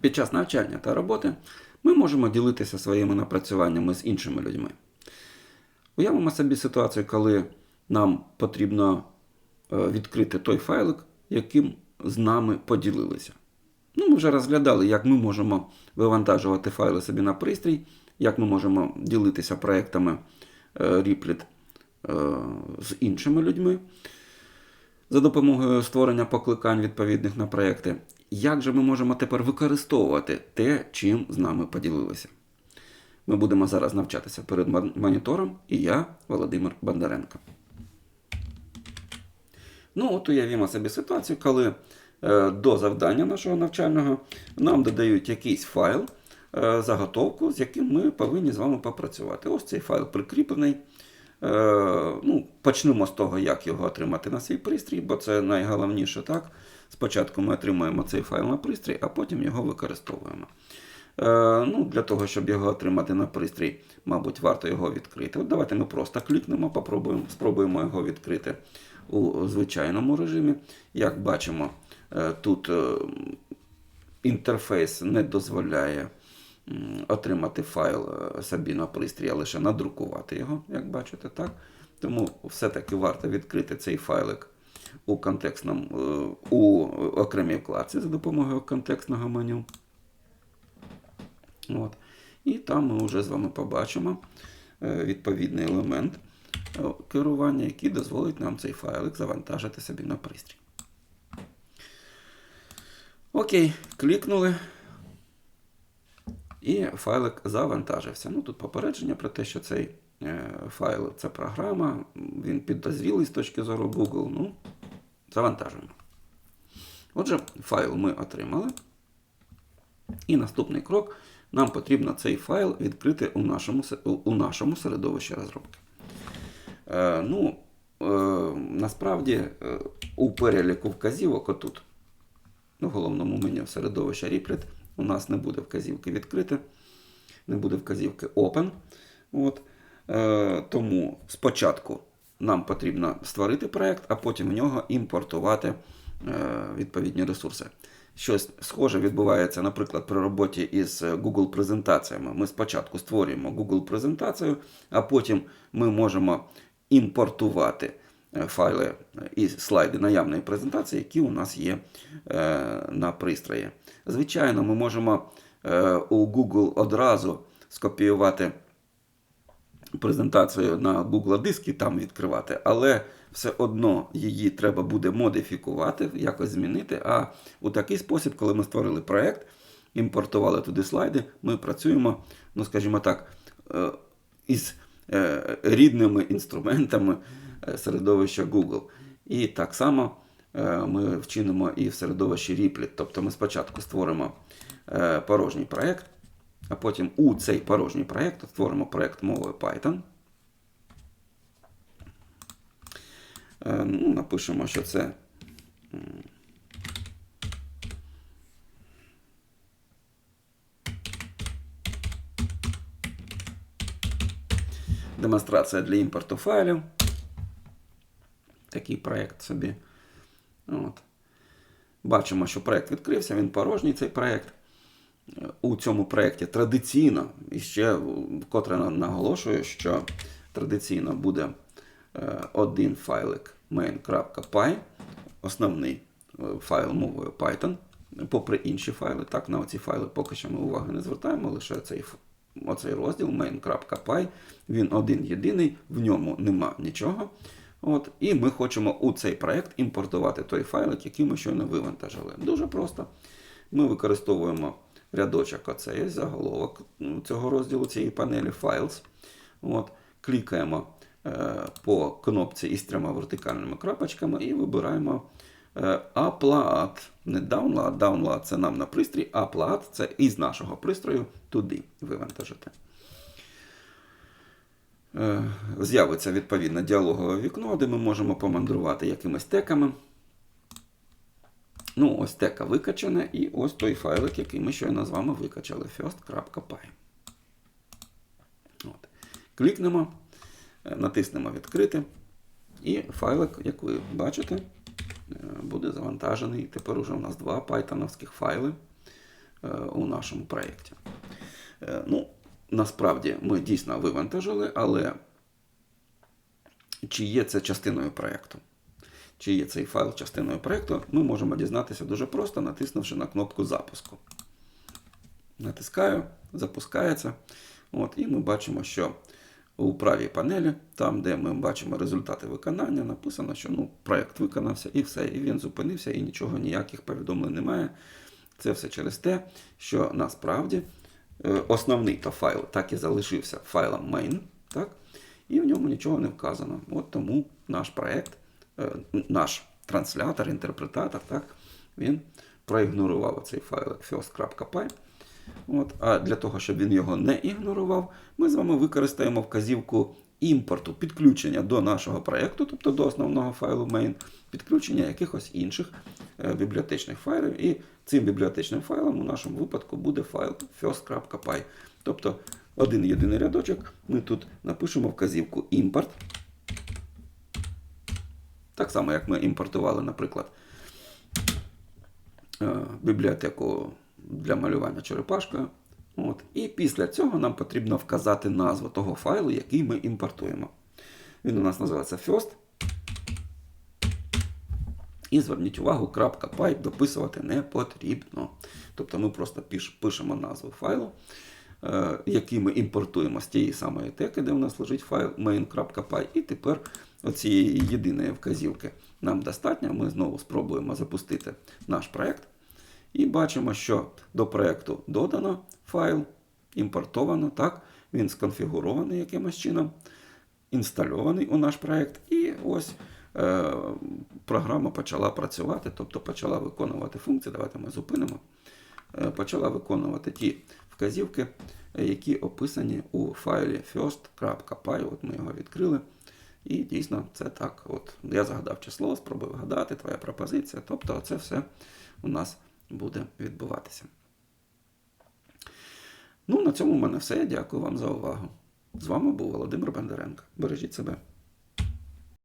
Під час навчання та роботи ми можемо ділитися своїми напрацюваннями з іншими людьми. Уявимо собі ситуацію, коли нам потрібно е, відкрити той файлик, яким з нами поділилися. Ну, ми вже розглядали, як ми можемо вивантажувати файли собі на пристрій, як ми можемо ділитися проектами е, Replit е, з іншими людьми за допомогою створення покликань відповідних на проекти. Як же ми можемо тепер використовувати те, чим з нами поділилися? Ми будемо зараз навчатися перед монітором, і я, Володимир Бондаренко. Ну, от уявімо собі ситуацію, коли е, до завдання нашого навчального нам додають якийсь файл, е, заготовку, з яким ми повинні з вами попрацювати. Ось цей файл прикріплений. Е, ну, почнемо з того, як його отримати на свій пристрій, бо це найголовніше, так? Спочатку ми отримуємо цей файл на пристрій, а потім його використовуємо. Е, ну, Для того, щоб його отримати на пристрій, мабуть, варто його відкрити. От давайте ми просто клікнемо, попробуємо, спробуємо його відкрити у звичайному режимі. Як бачимо, е, тут інтерфейс не дозволяє отримати файл е, собі на пристрій, а лише надрукувати його, як бачите, так? Тому все-таки варто відкрити цей файлик у контекстному, е, у окремій вкладці за допомогою контекстного меню. От. І там ми вже з вами побачимо е, відповідний елемент керування, який дозволить нам цей файлик завантажити собі на пристрій. Окей, клікнули. І файлик завантажився. Ну, тут попередження про те, що цей е, файл це програма, він підозрілий з точки зору Google. Ну, завантажуємо. Отже, файл ми отримали. І наступний крок. Нам потрібно цей файл відкрити у нашому, у- нашому середовищі розробки. Е, ну, е, насправді, е, у переліку вказівок отут, в головному меню середовища Replit, у нас не буде вказівки відкрити, не буде вказівки Open. От. Е, тому спочатку нам потрібно створити проект, а потім в нього імпортувати е, відповідні ресурси. Щось схоже відбувається, наприклад, при роботі із Google презентаціями. Ми спочатку створюємо Google презентацію, а потім ми можемо імпортувати файли і слайди наявної презентації, які у нас є е, на пристрої. Звичайно, ми можемо е, у Google одразу скопіювати презентацію на Google диски там відкривати, але все одно її треба буде модифікувати, якось змінити. А у такий спосіб, коли ми створили проект, імпортували туди слайди, ми працюємо, ну скажімо так, е, із е, рідними інструментами е, середовища Google. І так само е, ми вчинимо і в середовищі Replit. Тобто ми спочатку створимо е, порожній проект, а потім у цей порожній проект створимо проект мовою Python. Е, Ну, напишемо, що це. Демонстрація для імпорту файлів. Такий проєкт собі. От. Бачимо, що проєкт відкрився, він порожній цей проєкт. У цьому проєкті традиційно, і ще вкотре наголошую, що традиційно буде е, один файлик main.py, основний е, файл мовою Python, попри інші файли. Так, на ці файли поки що ми уваги не звертаємо, лише цей, оцей розділ main.py, він один єдиний, в ньому нема нічого. От, і ми хочемо у цей проект імпортувати той файлик, який ми щойно вивантажили. Дуже просто. Ми використовуємо рядочок оцей заголовок ну, цього розділу цієї панелі Files. От, клікаємо е, по кнопці із трьома вертикальними крапочками і вибираємо е, Upload. Не download, download це нам на пристрій, Upload це із нашого пристрою туди вивантажити. Е, З'явиться відповідне діалогове вікно, де ми можемо помандрувати якимись теками. Ну, ось тека викачана, і ось той файлик, який ми щойно з вами викачали, first.py. От. Клікнемо, е, натиснемо відкрити. І файлик, як ви бачите, е, буде завантажений. Тепер уже у нас два пайтоновських файли. у нашому проєкті. Ну, насправді ми дійсно вивантажили, але чи є це частиною проєкту? Чи є цей файл частиною проєкту, ми можемо дізнатися дуже просто, натиснувши на кнопку запуску. Натискаю, запускається. От, і ми бачимо, що у правій панелі, там, де ми бачимо результати виконання, написано, що ну, проєкт виконався і все, і він зупинився, і нічого, ніяких повідомлень немає. Це все через те, що насправді основний то файл так і залишився файлом main, так? і в ньому нічого не вказано. От тому наш проєкт, е, наш транслятор, інтерпретатор, так, він проігнорував цей файл first.py. От, а для того, щоб він його не ігнорував, ми з вами використаємо вказівку імпорту, підключення до нашого проєкту, тобто до основного файлу main, підключення якихось інших е, бібліотечних файлів. І цим бібліотечним файлом у нашому випадку буде файл first.py. Тобто один єдиний рядочок, ми тут напишемо вказівку імпорт. Так само, як ми імпортували, наприклад, е, бібліотеку для малювання черепашкою. От. І після цього нам потрібно вказати назву того файлу, який ми імпортуємо. Він у нас називається first. І зверніть увагу, крапка дописувати не потрібно. Тобто ми просто пишемо назву файлу, е, який ми імпортуємо з тієї самої теки, де у нас лежить файл main.py. І тепер оцієї єдиної вказівки нам достатньо. Ми знову спробуємо запустити наш проєкт. І бачимо, що до проєкту додано файл, імпортовано, так, він сконфігурований якимось чином, інстальований у наш проєкт. І ось е, програма почала працювати, тобто почала виконувати функції. Давайте ми зупинимо. Е, почала виконувати ті вказівки, які описані у файлі first.py. От ми його відкрили. І дійсно це так. От Я загадав число, спробую вгадати, твоя пропозиція. Тобто, це все у нас буде відбуватися. Ну, на цьому в мене все. Дякую вам за увагу. З вами був Володимир Бондаренко. Бережіть себе.